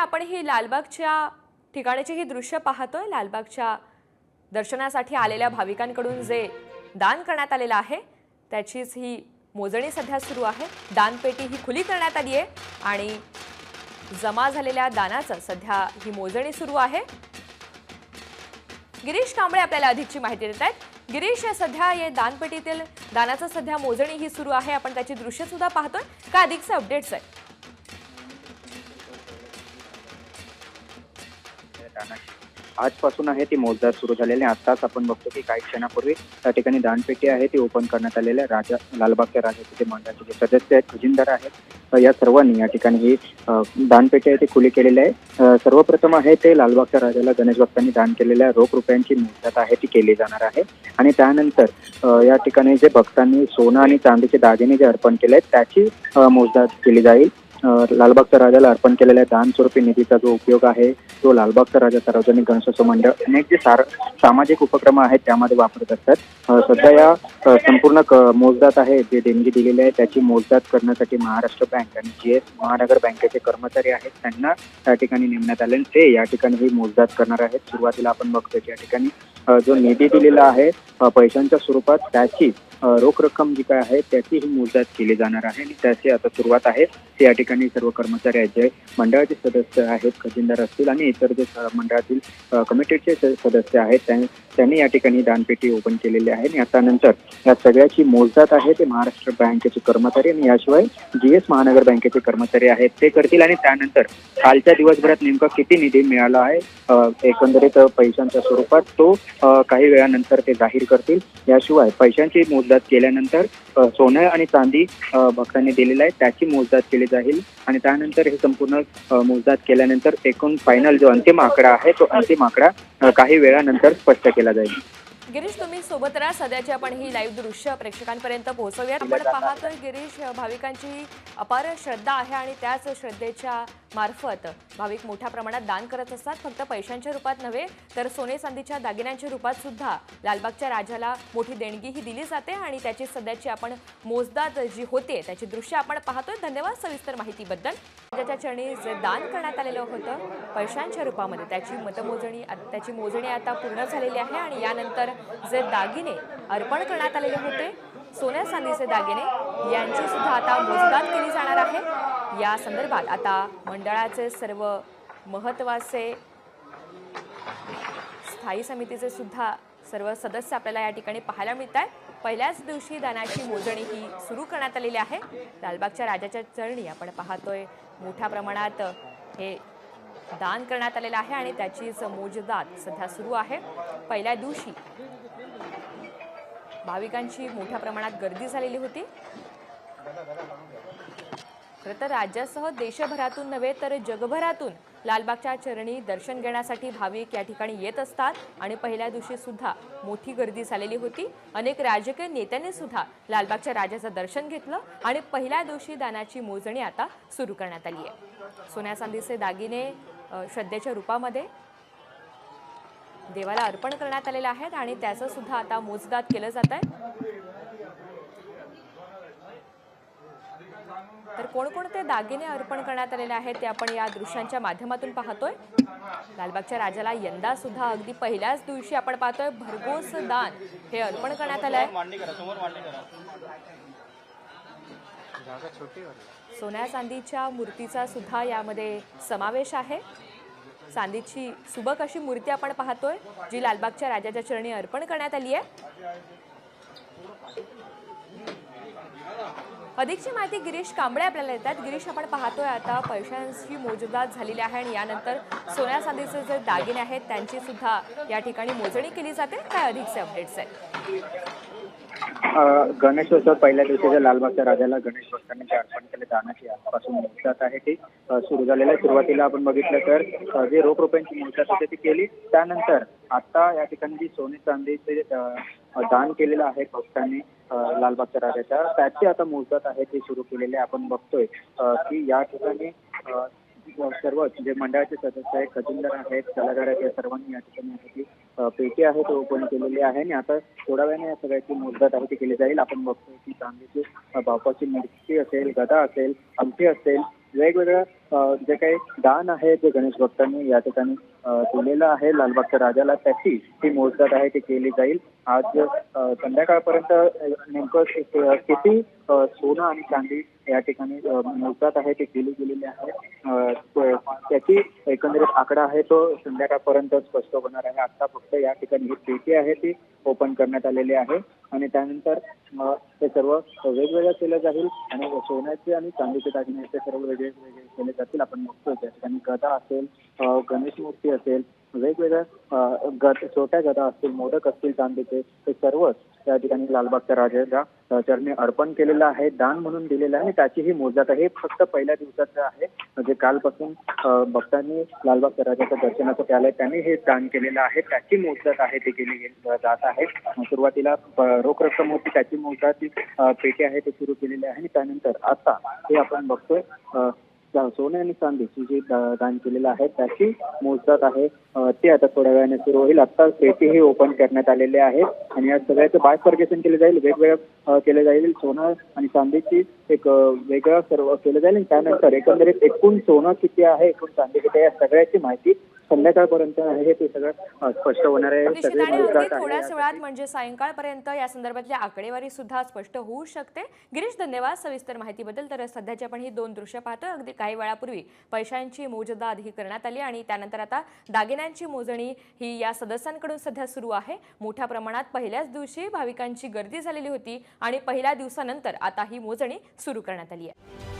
आपण ही लालबागच्या ठिकाणाची ही दृश्य पाहतोय. लालबागच्या दर्शनासाठी आलेल्या भाविकांकडून जे दान करण्यात आलेलं आहे त्याचीच ही मोजणी सध्या सुरू आहे. दानपेटी ही खुली करण्यात आली आहे आणि जमा झालेल्या दानाचं सध्या ही मोजणी सुरू आहे. गिरीश कांबळे आपल्याला अधिकची माहिती देत आहेत. गिरीश सध्या या दानपेटीतील दानाचं सध्या मोजणी ही सुरू आहे. आपण त्याची दृश्य सुद्धा पाहतोय. का अधिकचे अपडेट्स आहेत? आजपासून आहे ती मोजदार सुरू झालेली. आहे आत्ताच आपण बघतो की काही क्षणापूर्वी त्या ठिकाणी दानपेटी आहे ती ओपन करण्यात आलेल्या आहे. राजा लालबागच्या राजाचे जे मंडळाचे जे सदस्य आहेत खजिनदार आहेत या सर्वांनी या ठिकाणी ही दानपेटी आहे ती खुली केलेली आहे. सर्वप्रथम आहे ते लालबागच्या राजाला गणेश भक्तांनी दान केलेल्या रोख रुपयांची मोजदात आहे ती केली जाणार आहे. आणि त्यानंतर या ठिकाणी जे भक्तांनी सोनं आणि चांदीचे दागिने जे अर्पण केले आहेत त्याची मोजदात मोजदाद केली जाईल. लालबागच्या राजाला अर्पण केलेल्या दान स्वरूपी निधीचा जो उपयोग आहे तो लालबागचा राजा सार्वजनिक गणेशोत्सव मंडळ अनेक जे सार सामाजिक उपक्रम आहेत त्यामध्ये वापरत असतात. सध्या या संपूर्ण क मोजदात आहे जे देणगी दिलेली आहे त्याची मोजदात करण्यासाठी महाराष्ट्र बँक आणि जी एस महानगर बँकेचे कर्मचारी आहेत. त्यांना त्या ठिकाणी नेमण्यात आले ते या ठिकाणी ही मोजदात करणार आहेत. सुरुवातीला आपण बघतो की या ठिकाणी जो निधी दिलेला आहे पैशांच्या स्वरूपात त्याची रोख रक्कम जी काय आहे त्याचीही मोजदात केली जाणार आहे आणि त्याची आता सुरुवात आहे. ते या ठिकाणी सर्व कर्मचारी आहेत जे मंडळाचे सदस्य आहेत खजिनदार असतील आणि इतर जे मंडळातील कमिटीचे सदस्य आहेत त्यांनी या ठिकाणी दानपेटी ओपन केलेली आहे आणि आता नंतर या सगळ्याची मोजदात आहे ते महाराष्ट्र बँकेचे कर्मचारी आणि याशिवाय जी एस महानगर बँकेचे कर्मचारी आहेत ते करतील आणि त्यानंतर कालच्या दिवसभरात नेमका किती निधी मिळाला आहे एकंदरीत पैशांच्या स्वरूपात तो काही वेळानंतर ते जाहीर करतील. याशिवाय पैशांची मोजदात केल्यानंतर सोनं आणि चांदी भक्तांनी दिलेलं आहे. त्याची मोजदात केली जाईल. आणि त्यानंतर हे संपूर्ण मोजदात केल्यानंतर एकूण फायनल जो अंतिम आकडा आहे तो अंतिम आकडा काही वेळानंतर स्पष्ट केला जाईल. गिरीश तुम्ही सोबत राहा. सध्याची आपण ही लाईव्ह दृश्य प्रेक्षकांपर्यंत पोहोचवूयात. आपण पाहतोय गिरीश भाविकांची अपार श्रद्धा आहे आणि त्याच श्रद्धेच्या मार्फत भाविक मोठ्या प्रमाणात दान करत असतात. फक्त पैशांच्या रूपात नव्हे तर सोने चांदीच्या दागिन्यांच्या रूपात सुद्धा लालबागच्या राजाला मोठी देणगी ही दिली जाते आणि त्याची सध्याची आपण मोजदाद जी होते त्याची दृश्य आपण पाहतोय. धन्यवाद सविस्तर माहितीबद्दल. त्याच्या चरणी जे दान करण्यात आलेलं होतं पैशांच्या रूपामध्ये. त्याची मतमोजणी त्याची मोजणी आता पूर्ण झालेली आहे आणि यानंतर जे दागिने अर्पण करण्यात आलेले होते सोन्या चांदीचे दागिने यांची सुद्धा आता मोजदाद केली जाणार आहे. या संदर्भात आता मंडळाचे सर्व महत्त्वाचे स्थायी समितीचे सुद्धा सर्व सदस्य आपल्याला या ठिकाणी पाहायला मिळत आहेत. पहिल्याच दिवशी दानाची मोजणी ही सुरू करण्यात आलेली आहे. लालबागच्या राजाच्या चरणी आपण पाहतोय. मोठ्या प्रमाणात हे दान करण्यात आलेलं आहे आणि त्याचीच मोजदाद सध्या सुरू आहे. पहिल्या दिवशी भाविकांची मोठ्या प्रमाणात गर्दी झालेली होती. खरं तर राज्यासह देशभरातून नव्हे तर जगभरातून लालबागच्या चरणी दर्शन घेण्यासाठी भाविक या ठिकाणी येत असतात आणि पहिल्या दिवशी सुद्धा मोठी गर्दी झालेली होती. अनेक राजकीय नेत्यांनी सुद्धा लालबागच्या राजाचं दर्शन घेतलं आणि पहिल्या दिवशी दानाची मोजणी आता सुरू करण्यात आली आहे. सोन्या चांदीचे दागिने श्रद्धेच्या रूपामध्ये देवाला अर्पण करण्यात आलेले आहेत आणि त्याचं सुद्धा आता मोजदाद केलं जात आहे. तर कोणकोणते दागिने अर्पण करण्यात आलेले आहेत ते आपण या दृश्यांच्या माध्यमातून पाहतोय. लालबागच्या राजाला यंदा सुद्धा अगदी पहिल्याच दिवशी आपण पाहतोय भरघोस दान हे अर्पण करण्यात आलंय. सोन्या चांदीच्या मूर्तीचा सुद्धा यामध्ये समावेश आहे. चांदीची सुबक अशी मूर्ती आपण पाहतोय जी लालबागच्या राजाच्या चरणी अर्पण करण्यात आली आहे अधिकची माहिती गिरीश कांबळे आपल्याला येतात गिरीश आपण पाहतोय आता पैशांची मोजदाद झालेली आहे आणि यानंतर सोन्या चांदीचे जे दागिने आहेत त्यांची सुद्धा या ठिकाणी मोजणी केली जाते. काय अधिकचे अपडेट्स आहेत? गणेशोत्सव पहिल्या दिवशी लालबागच्या राजाला गणेश भक्तांनी जे अर्पण केले दानाची आजपासून मोजदात आहे ती सुरू झालेलं आहे. सुरुवातीला आपण बघितलं तर जे रोख रुपयांची मोजदात होते ती केली. त्यानंतर आता या ठिकाणी जी सोने चांदीचे दान केलेलं आहे भक्तांनी लालबाग लालबागच्या राजाच्या त्याची आता मोजदात आहे ती सुरू केलेली आहे आपण बघतोय की या ठिकाणी सर्व जे मंडळाचे सदस्य आहेत खजिनदार आहेत कलाकार आहेत सर्वांनी या ठिकाणी पेटी आहे तो ओपन केलेली आहे आणि आता थोड्या वेळाने या सगळ्याची मोजदात आहे ती केली जाईल. आपण बघतोय की चांदीची बापाची मूर्ती असेल गदा असेल आमटी असेल वेगवेगळं जे काही दान आहे जे गणेश भक्तांनी या ठिकाणी दिलेलं आहे लालबागच्या राजाला त्याची ही मोजदात आहे ती केली जाईल. आज संध्याकाळपर्यंत नेमकं किती सोनं आणि चांदी या ठिकाणी मोजदात आहे ती केली गेलेली आहे. त्याची एकंदरीत आकडा आहे तो संध्याकाळपर्यंत स्पष्ट होणार आहे. आता फक्त या ठिकाणी ही पेटी आहे ती ओपन करण्यात आलेली आहे आणि त्यानंतर हे ते सर्व वेगवेगळं केलं जाईल आणि सोन्याचे आणि चांदीचे दागिने ते सर्व वेगळे वेगळे केले जातील. आपण बघतोय त्या ठिकाणी गदा असेल गणेश मूर्ती असेल वेगवेगळ्या अ, गद छोट्या गदा असतील मोदक असतील चांदीचे ते सर्व त्या ठिकाणी लालबागच्या राजाला चरणी अर्पण केलेलं आहे दान म्हणून दिलेलं आहे आणि त्याची ही मोजदात आहे. हे फक्त पहिल्या दिवसाचं आहे. म्हणजे कालपासून भक्तांनी लालबाग सराजाच्या दर्शनाचं केलंय त्यांनी हे दान केलेलं आहे. त्याची मोजदात आहे ती केली जात आहे. सुरुवातीला रोख रक्कम होती. त्याची मोजदात पेटी आहे ते सुरू केलेली आहे. आणि त्यानंतर आता हे आपण बघतोय सोने आणि चांदीची जी दान केलेलं आहे त्याची मोजदात आहे. ते आता थोड्या वेळाने सुरू होईल. आता पेटी ही ओपन करण्यात आलेली आहे आणि या सगळ्याचं बायफर्गेशन केलं जाईल. वेगवेगळं केले केलं जाईल. सोनं आणि चांदीची एक वेगळं सर्व केलं जाईल. आणि त्यानंतर एकंदरीत एकूण सोनं किती आहे एकूण चांदी किती आहे या सगळ्याची माहिती संध्याकाळपर्यंत आहे ते सगळं स्पष्ट होणार आहे. निश्चित आणि अगदी थोड्याच. वेळात म्हणजे सायंकाळपर्यंत या संदर्भातली आकडेवारी सुद्धा स्पष्ट होऊ शकते. गिरीश धन्यवाद सविस्तर माहितीबद्दल. तर सध्याची आपण ही दोन दृश्य पाहतोय अगदी काही वेळापूर्वी पैशांची मोजदाद ही करण्यात आली आणि त्यानंतर आता दागिन्यांची मोजणी ही या सदस्यांकडून सध्या सुरू आहे. मोठ्या प्रमाणात पहिल्याच दिवशी भाविकांची गर्दी झालेली होती आणि पहिल्या दिवसानंतर आता ही मोजणी सुरू करण्यात आली आहे.